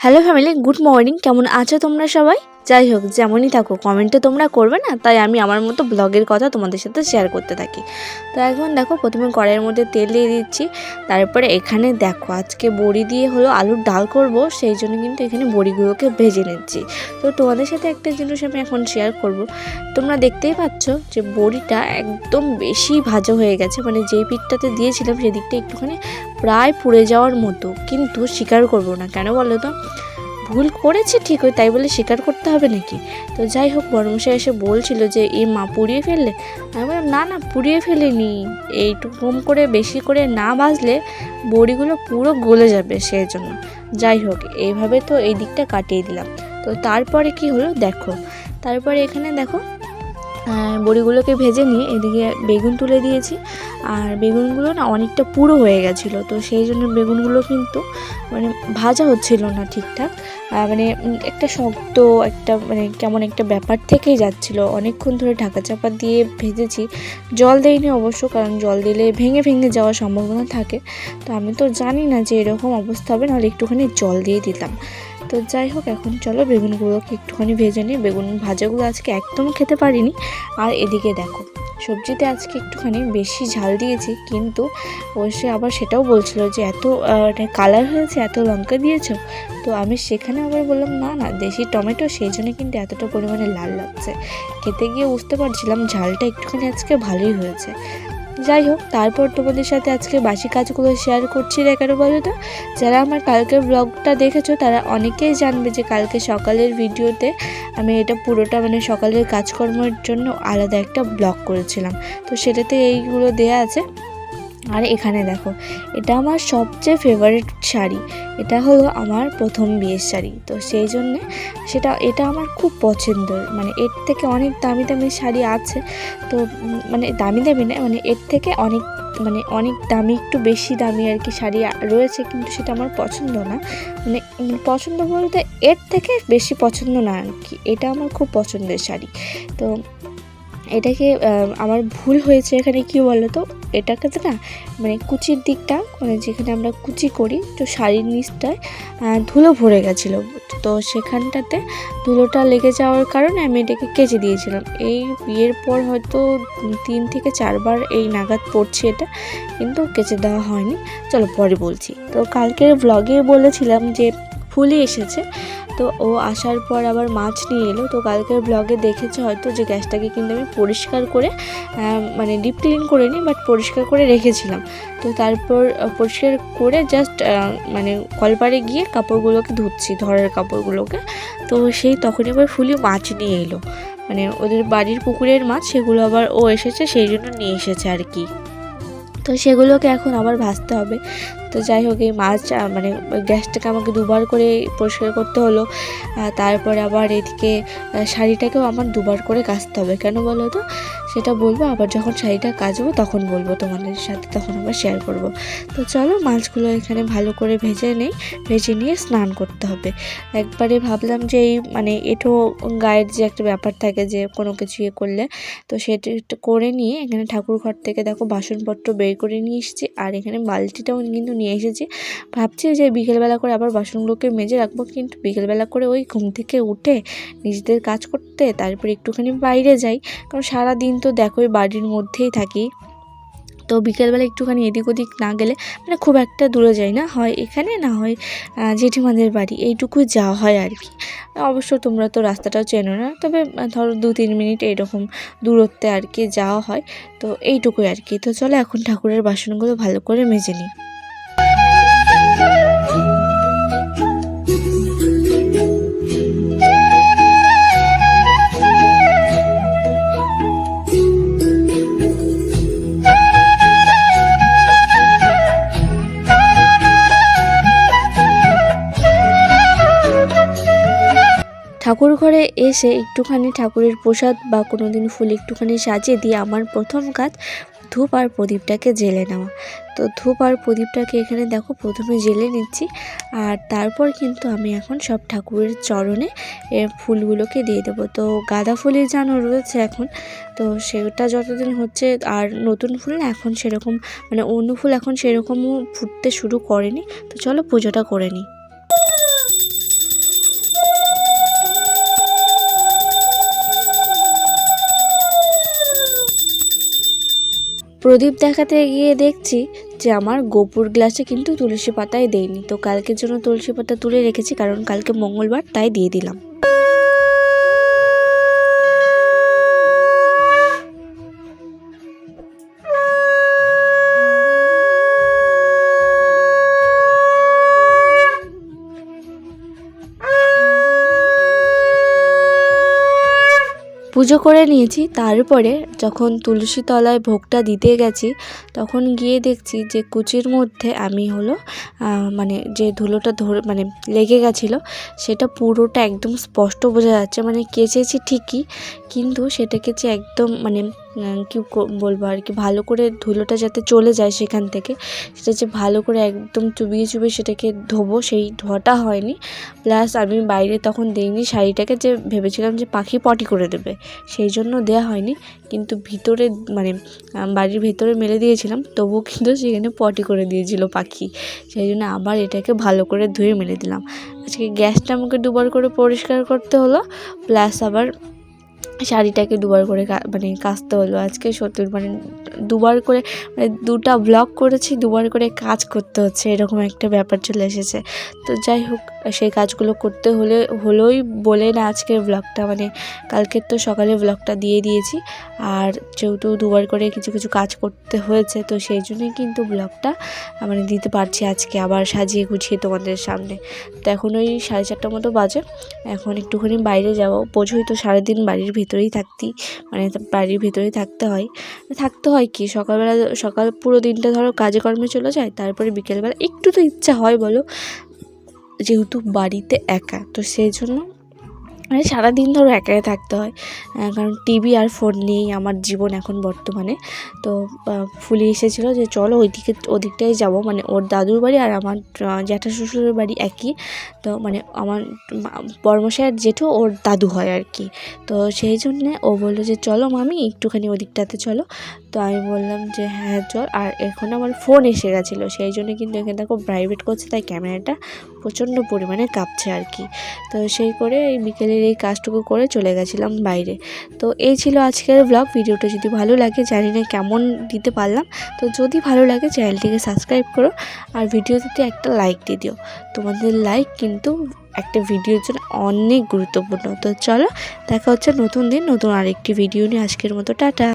Hello family good morning কেমন আছো তোমরা সবাই? যাই হোক, যেমনই থাকো কমেন্টে তোমরা করবে না? তাই আমি আমার মতো ব্লগের কথা তোমাদের সাথে শেয়ার করতে থাকি। তো এখন দেখো, প্রথমে কড়াইয়ের মধ্যে তেল দিয়ে দিচ্ছি। তারপরে এখানে দেখো, আজকে বড়ি দিয়ে হলো আলুর ডাল করব, সেই জন্য কিন্তু এখানে বড়িগুলোকে ভেজে নিচ্ছি। তো তোমাদের সাথে একটা জিনিস আমি এখন শেয়ার করব। তোমরা দেখতেই পাচ্ছ যে বড়িটা একদম বেশি ভাজা হয়ে গেছে। মানে যেই পিঠটাতে দিয়েছিলাম, সেদিকটা একটুখানি প্রায় পুড়ে যাওয়ার মতো। কিন্তু স্বীকার করব না। কেন বলো তো? ভুল করেছি ঠিক ওই তাই বলে স্বীকার করতে হবে নাকি? তো যাই হোক, বরমশাই এসে বলছিল যে, এই মা পুড়িয়ে ফেললে? আমি বললাম, না না, পুড়িয়ে ফেলিনি। এইটুকু কম করে, বেশি করে না বাজলে বড়িগুলো পুরো গলে যাবে সেই জন্য যাই হোক এইভাবে তো এই দিকটা কাটিয়ে দিলাম। তো তারপরে কি হলো? দেখো। তারপরে এখানে দেখো বড়িগুলোকে ভেজে নিয়ে এদিকে বেগুন তুলে দিয়েছি। আর বেগুনগুলো না অনেকটা পুরো হয়ে গেছিল, তো সেই জন্য বেগুনগুলো কিন্তু মানে ভাজা হচ্ছিল না ঠিকঠাক। মানে একটা শক্ত একটা মানে কেমন একটা ব্যাপার থেকেই যাচ্ছিল। অনেকক্ষণ ধরে ঢাকা চাপা দিয়ে ভেজেছি। জল দেইনি অবশ্য, কারণ জল দিলে ভেঙে ভেঙে যাওয়ার সম্ভাবনা থাকে। তো আমি তো জানি না যে এরকম অবস্থা হবে, নাহলে একটুখানি জল দিয়ে দিতাম। তো যাই হোক, এখন চলো বেগুনগুলোকে একটুখানি ভেজে নিই। বেগুন ভাজাগুলো আজকে একদম খেতে পারিনি। আর এদিকে দেখো, সবজিতে আজকে একটুখানি বেশি ঝাল দিয়েছি, কিন্তু সে আবার সেটাও বলছিল যে এত কালার হয়েছে, এত লঙ্কা দিয়েছ। তো আমি সেখানে আবার বললাম, না না, দেশি টমেটো, সেই জন্য কিন্তু এতটা পরিমাণে লাল লাগছে। খেতে গিয়ে বুঝতে পারছিলাম ঝালটা একটুখানি আজকে ভালোই হয়েছে। যাই হোক, তারপর তোমাদের সাথে আজকে বাসি কাজগুলো শেয়ার করছি এগারো তো? যারা আমার কালকের ব্লগটা দেখেছ, তারা অনেকেই জানবে যে কালকে সকালের ভিডিওতে আমি এটা পুরোটা মানে সকালের কাজকর্মের জন্য আলাদা একটা ব্লগ করেছিলাম। তো সেটাতে এইগুলো দেয়া আছে। আর এখানে দেখো, এটা আমার সবচেয়ে ফেভারিট শাড়ি। এটা হলো আমার প্রথম বিয়ের শাড়ি। তো সেই জন্যে সেটা, এটা আমার খুব পছন্দের। মানে এর থেকে অনেক দামি দামি শাড়ি আছে। তো মানে দামি দামি না মানে এর থেকে অনেক মানে অনেক দামি, একটু বেশি দামি আর কি শাড়ি রয়েছে কিন্তু সেটা আমার পছন্দ না। মানে পছন্দ বলতে এর থেকে বেশি পছন্দ না আর কি। এটা আমার খুব পছন্দের শাড়ি। তো এটাকে আমার ভুল হয়েছে এখানে, কি বলো তো এটাকে তো না মানে কুচির দিকটা মানে যেখানে আমরা কুচি করি, তো শাড়ির নিচটায় ধুলো ভরে গেছিল। তো সেখানটাতে ধুলোটা লেগে যাওয়ার কারণে আমি এটাকে কেচে দিয়েছিলাম। এই বিয়ের পর হয়তো তিন থেকে চারবার এই নাগাদ পড়ছি এটা, কিন্তু কেচে দেওয়া হয়নি। চলো পরে বলছি। তো কালকের ব্লগে বলেছিলাম যে ফুলি এসেছে। তো ও আসার পর আবার মাছ নিয়ে এলো। তো কালকের ব্লগে দেখেছে হয়তো যে গ্যাসটাকে কিন্তু আমি পরিষ্কার করে মানে ডিপ ক্লিন করে নিই বাট পরিষ্কার করে রেখেছিলাম। তো তারপর পরিষ্কার করে জাস্ট মানে কলপারে গিয়ে কাপড়গুলোকে ধুচ্ছি, ধরের কাপড়গুলোকে। তো সেই তখন এবার ফুলি মাছ নিয়ে এলো। মানে ওদের বাড়ির পুকুরের মাছ, সেগুলো আবার ও এসেছে, সেই জন্য নিয়ে এসেছে আর কি। তো সেগুলোকে এখন আবার ভাজতে হবে। তো যাই হোক, এই মাছ মানে গ্যাসটাকে আমাকে দুবার করে পরিষ্কার করতে হলো। তারপরে আবার এদিকে শাড়িটাকেও আমার দুবার করে কাচতে হবে। কেন বলো তো? সেটা বলব, আবার যখন শাড়িটা কাচবো তখন বলব তোমাদের সাথে, তখন আবার শেয়ার করব। তো চলো, মাছগুলো এখানে ভালো করে ভেজে নেই, ভেজে নিয়ে স্নান করতে হবে। একবারে ভাবলাম যে এই মানে এঁটো গায়ের যে একটা ব্যাপার থাকে যে কোনো কিছু ইয়ে করলে, তো সেটা করে নিয়ে এখানে ঠাকুর ঘর থেকে দেখো বাসনপত্র বের করে নিয়ে এসেছি। আর এখানে বালতিটাও কিন্তু নিয়ে এসেছি। ভাবছি যে বিকেলবেলা করে আবার বাসনগুলোকে মেজে রাখব, কিন্তু বিকেলবেলা করে ওই ঘুম থেকে উঠে নিজেদের কাজ করতে তারপর একটুখানি বাইরে যাই। কারণ সারা দিন তো দেখোই বাড়ির মধ্যেই থাকি। তো বিকেলবেলা একটুখানি এদিক ওদিক না গেলে মানে খুব একটা দূরে যাই না। হয় এখানে না হয় জেঠিমাদের বাড়ি। এইটুকুই যাওয়া হয় আর কি। অবশ্য তোমরা তো রাস্তাটাও চেনো না, তবে ধরো দু তিন মিনিট এরকম দূরত্বে আর কি যাওয়া হয়। তো এইটুকুই আর কি। তো চলো এখন ঠাকুরের বাসনগুলো ভালো করে মেজে নিই। ঠাকুর ঘরে এসে একটুখানি ঠাকুরের প্রসাদ বা কোনো দিন ফুল একটুখানি সাজিয়ে দিয়ে আমার প্রথম কাজ ধূপ আর প্রদীপটাকে জেলে নেওয়া। তো ধূপ আর প্রদীপটাকে এখানে দেখো প্রথমে জেলে নিচ্ছি আর তারপর কিন্তু আমি এখন সব ঠাকুরের চরণে ফুলগুলোকে দিয়ে দেবো। তো গাঁদা ফুলের জানো রয়েছে এখন, তো সেটা যতদিন হচ্ছে আর নতুন ফুল না এখন সেরকম মানে অন্য ফুল এখন সেরকমও ফুটতে শুরু করেনি। তো চলো পুজোটা করে নিই। প্রদীপ দেখাতে গিয়ে দেখছি যে আমার গোপুর গ্লাসে কিন্তু তুলসী পাতাই দেয়নি তো কালকের জন্য তুলসী পাতা তুলে রেখেছি, কারণ কালকে মঙ্গলবার, তাই দিয়ে দিলাম। পুজো করে নিয়েছি, তারপরে যখন তুলসী তলায় ভোগটা দিতে গেছি, তখন গিয়ে দেখছি যে কুচির মধ্যে আমি হলো মানে যে ধুলোটা ধরে মানে লেগে গেছিল, সেটা পুরোটা একদম স্পষ্ট বোঝা যাচ্ছে মানে কেচেছি ঠিকই, কিন্তু সেটা কেচে একদম মানে কী বলব আর কি, ভালো করে ধুলোটা যাতে চলে যায় সেখান থেকে, সেটা যে ভালো করে একদম চুবিয়ে চুবিয়ে সেটাকে ধোবো, সেই ধোয়াটা হয়নি। প্লাস আমি বাইরে তখন দিইনি শাড়িটাকে, যে ভেবেছিলাম যে পাখি পটি করে দেবে, সেই জন্য দেওয়া হয়নি। কিন্তু ভিতরে মানে বাড়ির ভেতরে মেলে দিয়েছিলাম, তবুও কিন্তু সেখানে পটি করে দিয়েছিল পাখি। সেই জন্য আবার এটাকে ভালো করে ধুয়ে মেলে দিলাম। আজকে গ্যাসটা আমাকে দুবার করে পরিষ্কার করতে হলো, প্লাস আবার শাড়িটাকে দুবার করে মানে কাচতে হলো। আজকে সত্যি মানে দুবার করে মানে দুটা ব্লগ করেছি, দুবার করে কাজ করতে হচ্ছে, এরকম একটা ব্যাপার চলে এসেছে। তো যাই হোক সেই কাজগুলো করতে হলে, হলোই বলে না আজকের ব্লগটা মানে কালকের তো সকালে ব্লগটা দিয়ে দিয়েছি। আর যেহেতু দুবার করে কিছু কিছু কাজ করতে হয়েছে, তো সেই জন্যই কিন্তু ব্লগটা মানে দিতে পারছি আজকে আবার সাজিয়ে গুছিয়ে তোমাদের সামনে। তো এখন ওই সাড়ে চারটার মতো বাজে। এখন একটুখানি বাইরে যাব। বোঝোই তো সারাদিন বাড়ির ভিতরেই থাকতি। মানে বাড়ির ভিতরেই থাকতে হয়। থাকতে হয় কি? সকালবেলা, সকাল পুরো দিনটা ধরো কাজে কর্মে চলে যায়, তারপরে বিকেলবেলা একটু তো ইচ্ছা হয় বলো। যেহেতু বাড়িতে একা তো সেই জন্য মানে সারাদিন ধরো একাই থাকতে হয় কারণ টিভি আর ফোন নিয়েই আমার জীবন এখন বর্তমানে। তো ফুলি এসেছিল যে চলো ওইদিকে, ওদিকটাই যাব। মানে ওর দাদুর বাড়ি আর আমার জ্যাঠা শ্বশুরের বাড়ি একই। তো মানে আমার বর্মশাইয়ের জেঠু ওর দাদু হয় আর কি। তো সেই জন্যে ও বলল যে চলো মামি, একটুখানি ওদিকটাতে চলো। তো আমি বললাম যে হ্যাঁ চল। আর এখন আমার ফোন এসে গেছিল। সেই জন্য কিন্তু এখানে দেখো প্রাইভেট করছে, তাই ক্যামেরাটা প্রচণ্ড পরিমাণে কাঁপছে আর কি। তো সেই করে এই বিকেলের এই কাজটুকু করে চলে গেছিলাম বাইরে। তো এই ছিল আজকের ব্লগ ভিডিওটা যদি ভালো লাগে, জানি না কেমন দিতে পারলাম। তো যদি ভালো লাগে, চ্যানেলটিকে সাবস্ক্রাইব করো আর ভিডিওতে একটা লাইক দিয়ে দিও। তোমাদের লাইক কিন্তু একটা ভিডিওর জন্য অনেক গুরুত্বপূর্ণ। তো চলো, দেখা হচ্ছে নতুন দিন, নতুন আরেকটি ভিডিও নিয়ে। আজকের মতো, টাটা।